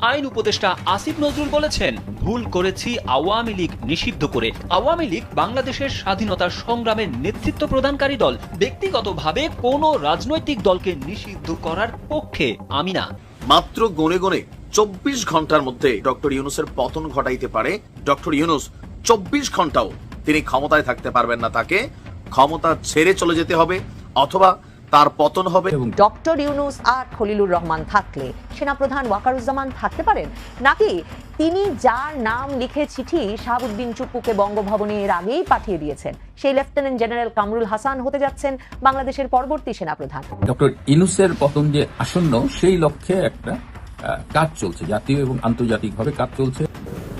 আইন উপদেষ্টা আসিফ নজরুল বলেছেন, ভুল করেছি আওয়ামী লীগ নিষিদ্ধ করে। আওয়ামী লীগ বাংলাদেশের স্বাধীনতা সংগ্রামের নেতৃত্ব প্রদানকারী দল। ব্যক্তিগতভাবে কোনো রাজনৈতিক দলকে নিষিদ্ধ করার পক্ষে আমি না। মাত্র গনে গনে চব্বিশ ঘণ্টার মধ্যে ডক্টর ইউনুসের পতন ঘটাইতে পারে। ডক্টর ইউনুস, চব্বিশ ঘন্টাও তিনি ক্ষমতায় থাকতে পারবেন না তাকে। ক্ষমতা ছেড়ে চলে যেতে হবে, অথবা তার পতন হবে। এবং ডক্টর ইউনুস আর খলিলুর রহমান থাকলে সেনাপ্রধান ওয়াকারুজ্জামান থাকতে পারেন। নাকি তিনি যার নাম লিখে চিঠি শাহাবুদ্দিন চুপ্পুকে বঙ্গভবনে এর আগেই পাঠিয়ে দিয়েছেন? সেই লেফটেন্যান্ট জেনারেল কামরুল হাসান হতে যাচ্ছেন বাংলাদেশের পরবর্তী সেনাপ্রধান। ডক্টর ইনুসের পতন যে আসন্ন সেই লক্ষ্যে একটা আহ, কাজ চলছে। জাতীয় এবং আন্তর্জাতিকভাবে কাজ চলছে।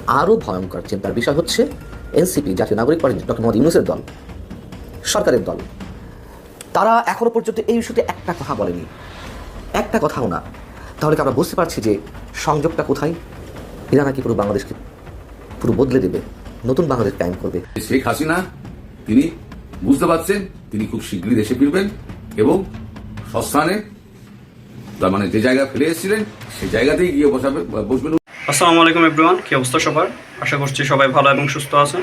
আরও ভয়ঙ্কর চিন্তার বিষয় হচ্ছে এনসিপি জাতীয় নাগরিক পার্টি ডক্টর মোহাম্মদ ইউনুসের দল সরকারের দল। তারা এখনও পর্যন্ত এই ইস্যুতে একটা কথা বলেনি। একটা কথাও না। তাহলে কি আমরা বুঝতে পারছি যে সংযোগটা কোথায়? এরা নাকি পুরো বাংলাদেশকে পুরো বদলে দেবে নতুন বাংলাদেশ কায়েম করবে। শেখ হাসিনা তিনি বুঝতে পারছেন তিনি খুব শীঘ্রই দেশে ফিরবেন এবং সস্থানে তার মানে যে জায়গা ফেলে এসেছিলেন সেই জায়গাতেই গিয়ে বসাবে বসবেন। আসসালামু আলাইকুম এভরিওয়ান কি অবস্থা সবার? আশা করছি সবাই ভালো এবং সুস্থ আছেন।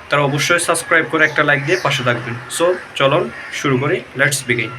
তারা অবশ্যই সাবস্ক্রাইব করে একটা লাইক দিয়ে পাশে থাকবেন। সো চলুন, শুরু করি। লেটস বিগিন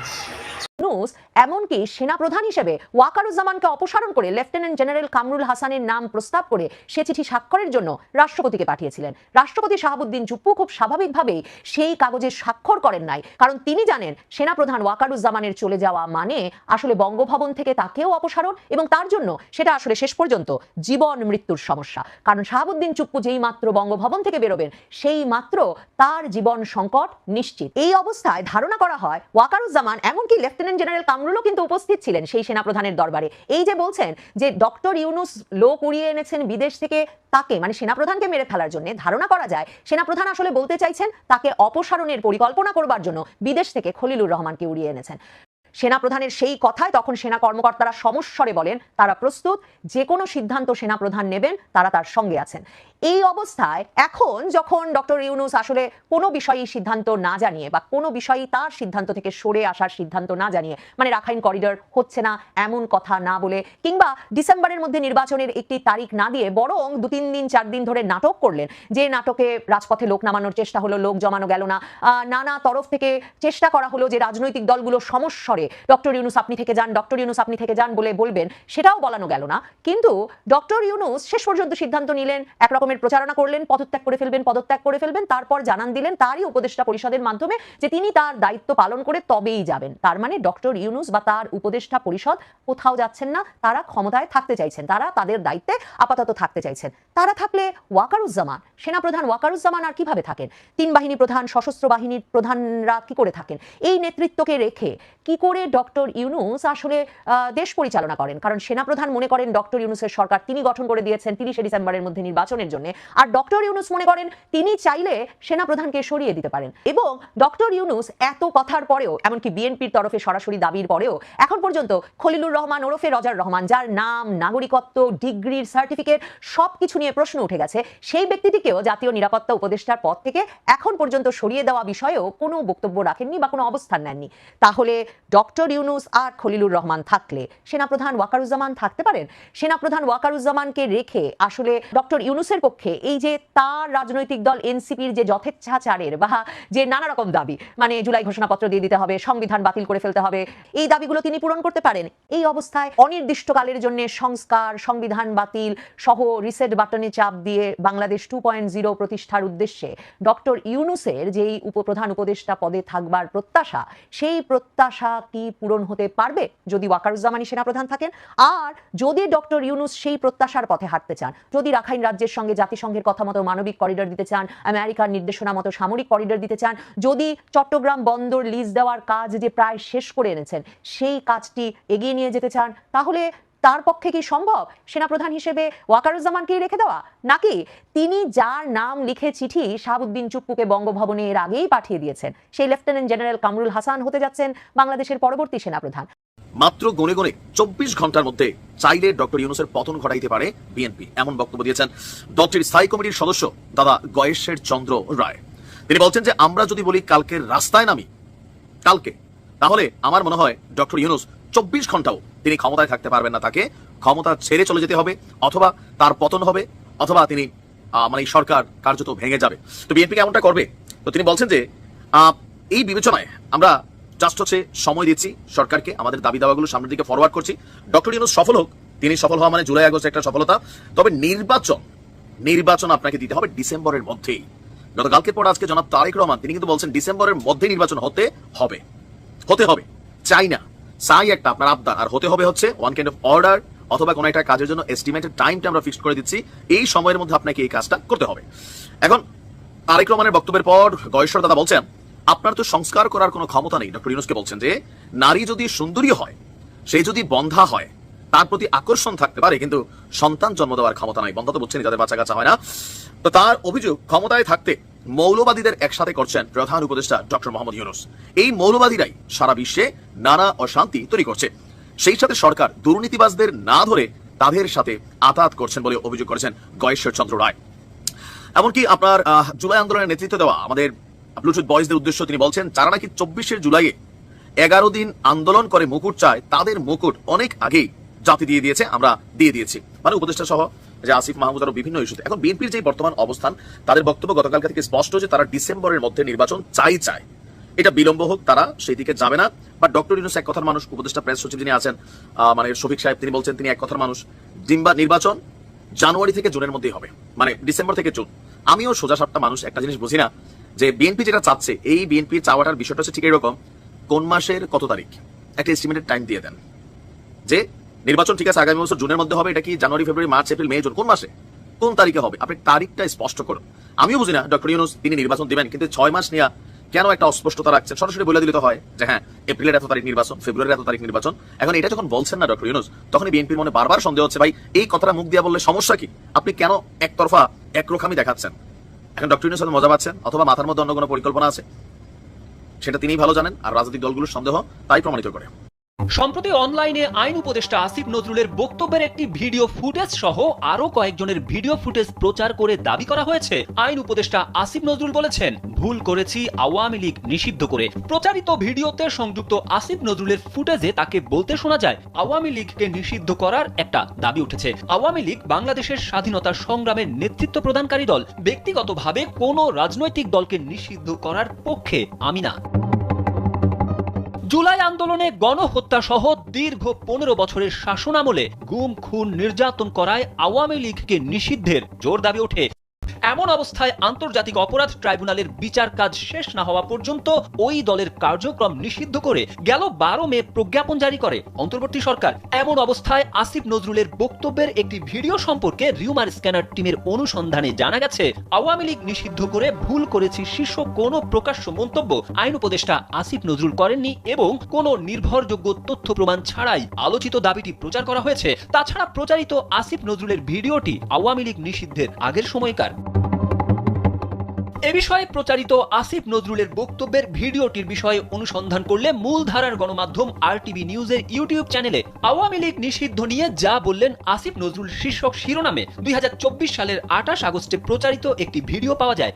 ইউনুস এমনকি সেনাপ্রধান হিসেবে ওয়াকারুজ্জামানকে অপসারণ করে লেফটেন্যান্ট জেনারেল কামরুল হাসানের নাম প্রস্তাব করে সে চিঠি স্বাক্ষরের জন্য রাষ্ট্রপতিকে পাঠিয়েছিলেন। রাষ্ট্রপতি শাহাবুদ্দিন চুপ্পু খুব স্বাভাবিকভাবেই সেই কাগজে স্বাক্ষর করেন নাই। কারণ তিনি জানেন, সেনাপ্রধান ওয়াকারুজ্জামানের চলে যাওয়া মানে আসলে বঙ্গভবন থেকে তাকেও অপসারণ এবং তার জন্য সেটা আসলে শেষ পর্যন্ত জীবন মৃত্যুর সমস্যা। কারণ শাহাবুদ্দিন চুপ্পু যেই মাত্র বঙ্গভবন থেকে বেরোবেন, সেই মাত্র তার জীবন সংকট নিশ্চিত। এই অবস্থায় ধারণা করা হয়, ওয়াকারুজ্জামান এমনকি লেফটেন্যান্ট জেনারেল কামরুলও কিন্তু উপস্থিত ছিলেন সেই সেনাপ্রধানের দরবারে। এই যে বলছেন যে ডক্টর ইউনুস লোক উড়িয়ে এনেছেন বিদেশ থেকে তাকে মানে সেনাপ্রধানকে মেরে ফেলার জন্য, ধারণা করা যায়, সেনাপ্রধান আসলে বলতে চাইছেন তাকে অপসারণের পরিকল্পনা করবার জন্য বিদেশ থেকে খলিলুর রহমানকে উড়িয়ে এনেছেন। সেনাপ্রধানের সেই কথায় তখন সেনা কর্মকর্তারা সমস্বরে বলেন, তারা প্রস্তুত যে কোনো সিদ্ধান্ত সেনাপ্রধান নেবেন, তারা তার সঙ্গে আছেন। এই অবস্থায় এখন যখন ডক্টর ইউনুস আসলে কোনো বিষয়ই সিদ্ধান্ত না জানিয়ে বা কোনো বিষয়ই তার সিদ্ধান্ত থেকে সরে আসার সিদ্ধান্ত না জানিয়ে মানে রাখাইন করিডর হচ্ছে না এমন কথা না বলে কিংবা ডিসেম্বরের মধ্যে নির্বাচনের একটি তারিখ না দিয়ে বরং দু তিন দিন, চার দিন ধরে নাটক করলেন, যে নাটকে রাজপথে লোক নামানোর চেষ্টা হলো, লোক জমানো গেল না। নানা তরফ থেকে চেষ্টা করা হলো যে রাজনৈতিক দলগুলো সমস্বরে ডক্টর ইউনুস, আপনি থেকে যান, ডক্টর ইউনুস, আপনি থেকে যান বলে বলবেন, সেটাও বলানো গেল না। কিন্তু ডক্টর ইউনুস শেষ পর্যন্ত সিদ্ধান্ত নিলেন, এক রকমের প্রচারণা করলেন, পদত্যাগ করে ফেলবেন, পদত্যাগ করে ফেলবেন, তারপর জানান দিলেন তারই উপদেষ্টা পরিষদের মাধ্যমে যে তিনি তার দায়িত্ব পালন করে তবেই যাবেন। তার মানে ডক্টর ইউনুস বা তার উপদেষ্টা পরিষদ কোথাও যাচ্ছেন না, তারা ক্ষমতায় থাকতে চাইছেন, তারা তাদের দায়িত্বে আপাতত থাকতে চাইছেন। তারা থাকলে ওয়াকারুজ্জামান, সেনাপ্রধান ওয়াকারুজ্জামান আর কীভাবে থাকেন? তিন বাহিনী প্রধান, সশস্ত্র বাহিনীর প্রধানরা কি করে থাকেন? এই নেতৃত্বকে রেখে কি করে ডক্টর ইউনুস আসলে দেশ পরিচালনা করেন। কারণ সেনাপ্রধান মনে করেন ডক্টর ইউনুসের সরকার তিনি গঠন করে দিয়েছেন তিরিশে ডিসেম্বরের মধ্যে নির্বাচনের জন্য। আর ডক্টর ইউনুস মনে করেন তিনি চাইলে সেনাপ্রধানকে সরিয়ে দিতে পারেন। এবং ডক্টর ইউনুস এত কথার পরেও, এমনকি বিএনপির তরফে সরাসরি দাবির পরেও, এখন পর্যন্ত খলিলুর রহমান, ওরফে রজার রহমান, যার নাম, নাগরিকত্ব, ডিগ্রির সার্টিফিকেট সব কিছু নিয়ে প্রশ্ন উঠে গেছে। সেই ব্যক্তিটিকেও জাতীয় নিরাপত্তা উপদেষ্টার পদ থেকে এখন পর্যন্ত সরিয়ে দেওয়া বিষয়েও কোনো বক্তব্য রাখেননি বা কোনো অবস্থান নেননি। তাহলে ডক্টর ইউনুস আর খলিলুর রহমান থাকলে সেনাপ্রধান ওয়াকারুজ্জামান থাকতে পারেন? সেনাপ্রধান ওয়াকারুজ্জামানকে রেখে আসলে ডক্টর ইউনুসের পক্ষে এই যে তার রাজনৈতিক দল এনসিপির যে যথেচ্ছাচারের বা যে নানা রকম দাবি মানে জুলাই ঘোষণাপত্র দিয়ে দিতে হবে, সংবিধান বাতিল করে ফেলতে হবে, এই দাবিগুলো তিনি পূরণ করতে পারেন? এই অবস্থায় অনির্দিষ্টকালের জন্য সংস্কার, সংবিধান বাতিল সহ রিসেট বাটনে চাপ দিয়ে বাংলাদেশ টু পয়েন্ট জিরো প্রতিষ্ঠার উদ্দেশ্যে ডক্টর ইউনুসের যেই উপপ্রধান উপদেষ্টা পদে থাকবার প্রত্যাশা, সেই প্রত্যাশা কি পূরণ হতে পারবে যদি ওয়াকারুজ্জামানী সেনাপ্রধান থাকেন। আর যদি ডক্টর ইউনুস সেই প্রত্যাশার পথে হাঁটতে চান, যদি রাখাইন রাজ্যের সঙ্গে জাতিসংঘের কথা মতো মানবিক করিডর দিতে চান, আমেরিকার নির্দেশনা মতো সামরিক করিডর দিতে চান, যদি চট্টগ্রাম বন্দর লিজ দেওয়ার কাজ যে প্রায় শেষ করে এনেছেন, সেই কাজটি এগিয়ে নিয়ে যেতে চান, তাহলে তার পক্ষে কি সম্ভব? সেনাপ্রধান হিসেবে ওয়াকারুজ্জামানকেই রেখে দেওয়া? নাকি তিনি যার নাম লিখে চিঠি শাহাবুদ্দিন চুপ্পুকে বঙ্গভবনে এর আগেই পাঠিয়ে দিয়েছেন? সেই লেফটেন্যান্ট জেনারেল কামরুল হাসান হতে যাচ্ছেন বাংলাদেশের পরবর্তী সেনাপ্রধান। মাত্র গনে গনে চব্বিশ ঘণ্টার মধ্যে চাইলে ডক্টর ইউনুসের পতন ঘটাইতে পারে বিএনপি, এমন বক্তব্য দিয়েছেন দলটির স্থায়ী কমিটির সদস্য দাদা গয়েশের চন্দ্র রায়। তিনি বলছেন যে, আমরা যদি বলি কালকে রাস্তায় নামি, কালকে, তাহলে আমার মনে হয় ডক্টর ইউনুস চব্বিশ ঘন্টাও তিনি ক্ষমতায় থাকতে পারবেন না তাকে। ক্ষমতা ছেড়ে চলে যেতে হবে, অথবা তার পতন হবে, অথবা তিনি মানে সরকার কার্যত ভেঙে যাবে। তো বিএনপি এমনটা করবে? তো তিনি বলছেন যে এই বিবেচনায় আমরা জাস্ট হচ্ছে সময় দিচ্ছি সরকারকে, আমাদের দাবি দাওয়াগুলো সামনের দিকে ফরওয়ার্ড করছি। ডক্টর ইউনুস সফল হোক, তিনি সফল হওয়া মানে জুলাই আগস্ট একটা সফলতা। তবে নির্বাচন নির্বাচন আপনাকে দিতে হবে ডিসেম্বরের মধ্যেই। গতকালকে পর আজকে জনাব তারেক রহমান, তিনি কিন্তু বলছেন ডিসেম্বরের মধ্যে নির্বাচন হতে হবে হতে হবে। চাই না। চাই একটা আপনার আবদার। আর হতে হবে হচ্ছে ওয়ান কাইন্ড অফ অর্ডার অথবা কোনো একটা কাজের জন্য এস্টিমেটেড টাইমটা আমরা ফিক্সড করে দিচ্ছি। এই সময়ের মধ্যে আপনাকে এই কাজটা করতে হবে। এখন তারেক রহমানের বক্তব্যের পর গয়েশ্বর দাদা বলছেন, আপনার তো সংস্কার করার কোনো ক্ষমতা নেই। ডক্টর ইউনুসকে বলছেন যে, নারী যদি সুন্দরী হয়, সে যদি বন্ধা হয়, তার প্রতি আকর্ষণ থাকতে পারে, কিন্তু সন্তান জন্ম দেওয়ার ক্ষমতা নাই। বন্ধা তো বুঝছেনই তাদের বাচ্চা কাচ্চা হয় না। তো তার অভিযোগ, ক্ষমতায় থাকতে মৌলবাদীদের একসাথে করছেন প্রধান উপদেষ্টা ডক্টর মোহাম্মদ ইউনুস। এই মৌলবাদীরাই সারা বিশ্বে নানা অশান্তি তৈরি করছে। সেই সাথে সরকার দুর্নীতিবাজদের না ধরে তাদের সাথে আতাত করছেন বলে অভিযোগ করেছেন গয়েশ্বর চন্দ্র রায়। এমনকি আপনার জুলাই আন্দোলনের নেতৃত্ব দেওয়া আমাদের ব্লুটুথ বয়েজদের উদ্দেশ্য তিনি বলছেন, যারা নাকি চব্বিশের জুলাইয়ে এগারো দিন আন্দোলন করে মুকুট চায়, তাদের মুকুট অনেক আগেই জাতি দিয়ে দিয়েছে, আমরা দিয়ে দিয়েছি। মানে উপদেষ্টা সহ যে আসিফ মাহমুদ আরও বিভিন্ন ইস্যুতে। এখন বিএনপির যে বর্তমান অবস্থান, তাদের বক্তব্য গতকালকে থেকে স্পষ্ট যে তারা ডিসেম্বরের মধ্যে নির্বাচন চাই চায়। এটা বিলম্ব হোক, তারা সেই দিকে যাবে না। বা ডক্টর ইউনুস এক কথার মানুষ, উপদেষ্টা, প্রেস সচিব যিনি আছেন মানে শফিক সাহেব, তিনি বলছেন তিনি এক কথার মানুষ, ডিম্বা নির্বাচন জানুয়ারি থেকে জুনের মধ্যেই হবে মানে ডিসেম্বর থেকে জুন। আমিও সোজা সাপটা মানুষ, একটা জিনিস বুঝি না, যে বিএনপি যেটা চাচ্ছে, এই বিএনপি চাওয়াটার বিষয়টা হচ্ছে ঠিক এরকম, কোন মাসের কত তারিখ? একটা এস্টিমেটেড টাইম দিয়ে দেন। যে নির্বাচন ঠিক আছে, আগামী বছর জুনের মধ্যে হবে, এটা কি January, February, March, April, May, June, কোন মাসে? কোন তারিখে হবে? আপনি তারিখটা স্পষ্ট করুন। আমিও বুঝি না, ডক্টর ইউনুস, তিনি নির্বাচন দিবেন, কিন্তু ছয় মাস নিয়ে কেন একটা অস্পষ্টতা রাখছেন? সরাসরি বলে দিলে তো হয় যে হ্যাঁ এপ্রিলের এত তারিখ নির্বাচন, ফেব্রুয়ারির এত তারিখ নির্বাচন। এখন এটা যখন বলছেন না ডক্টর ইউনুস, তখনই বিএনপির মনে বারবার সন্দেহ হচ্ছে, ভাই, এই কথাটা মুখ দিয়ে বললে সমস্যা কি? আপনি কেন একতরফা একরোখামি দেখাচ্ছেন? এখন ডক্টর ইউনুস মজা পাচ্ছেন? অথবা মাথার মধ্যে অন্য কোনো পরিকল্পনা আছে? সেটা তিনিই ভালো জানেন, আর রাজনৈতিক দলগুলোর সন্দেহ তাই প্রমাণিত করে। সম্প্রতি অনলাইনে আইন উপদেষ্টা আসিফ নজরুলের বক্তব্যের একটি ভিডিও ফুটেজ সহ আরও কয়েকজনের ভিডিও ফুটেজ প্রচার করে দাবি করা হয়েছে। আইন উপদেষ্টা আসিফ নজরুল বলেছেন, ভুল করেছি, আওয়ামী লীগ নিষিদ্ধ করে। প্রচারিত ভিডিওতে সংযুক্ত আসিফ নজরুলের ফুটেজে তাকে বলতে শোনা যায়, আওয়ামী লীগকে নিষিদ্ধ করার একটা দাবি উঠেছে। আওয়ামী লীগ বাংলাদেশের স্বাধীনতা সংগ্রামের নেতৃত্ব প্রদানকারী দল। ব্যক্তিগতভাবে কোনো রাজনৈতিক দলকে নিষিদ্ধ করার পক্ষে আমি না। জুলাই আন্দোলনে গণহত্যা সহ দীর্ঘ পনেরো বছরের শাসনামলে গুম, খুন, নির্যাতন করায় আওয়ামী লীগকে নিষিদ্ধের জোর দাবি ওঠে। এমন অবস্থায় আন্তর্জাতিক অপরাধ ট্রাইব্যুনালের বিচার কাজ শেষ না হওয়া পর্যন্ত ওই দলের কার্যক্রম নিষিদ্ধ করে গেল বারো মে প্রজ্ঞাপন জারি করে। অন্তর্বর্তী সরকার, এমন অবস্থায় আসিফ নজরুলের বক্তব্যের একটি ভিডিও সম্পর্কে রিউমার স্ক্যানার টিমের অনুসন্ধানে জানা গেছে, আওয়ামী লীগ নিষিদ্ধ করে ভুল করেছি শীর্ষ কোনো প্রকাশ্য মন্তব্য আইন উপদেষ্টা আসিফ নজরুল করেননি এবং কোনো নির্ভরযোগ্য তথ্য প্রমাণ ছাড়াই আলোচিত দাবিটি প্রচার করা হয়েছে। তাছাড়া প্রচারিত আসিফ নজরুলের ভিডিওটি আওয়ামী লীগ নিষিদ্ধের আগের সময়কার। এ বিষয়ে প্রচারিত আসিফ নজরুলের বক্তব্যের ভিডিওটির বিষয়ে অনুসন্ধান করলে মূলধারার গণমাধ্যম আর টিভি নিউজের ইউটিউব চ্যানেলে আওয়ামী লীগ নিষিদ্ধ নিয়ে যা বললেন আসিফ নজরুল শীর্ষক শিরোনামে দুই হাজার চব্বিশ সালের আঠাশ আগস্টে প্রচারিত একটি ভিডিও পাওয়া যায়।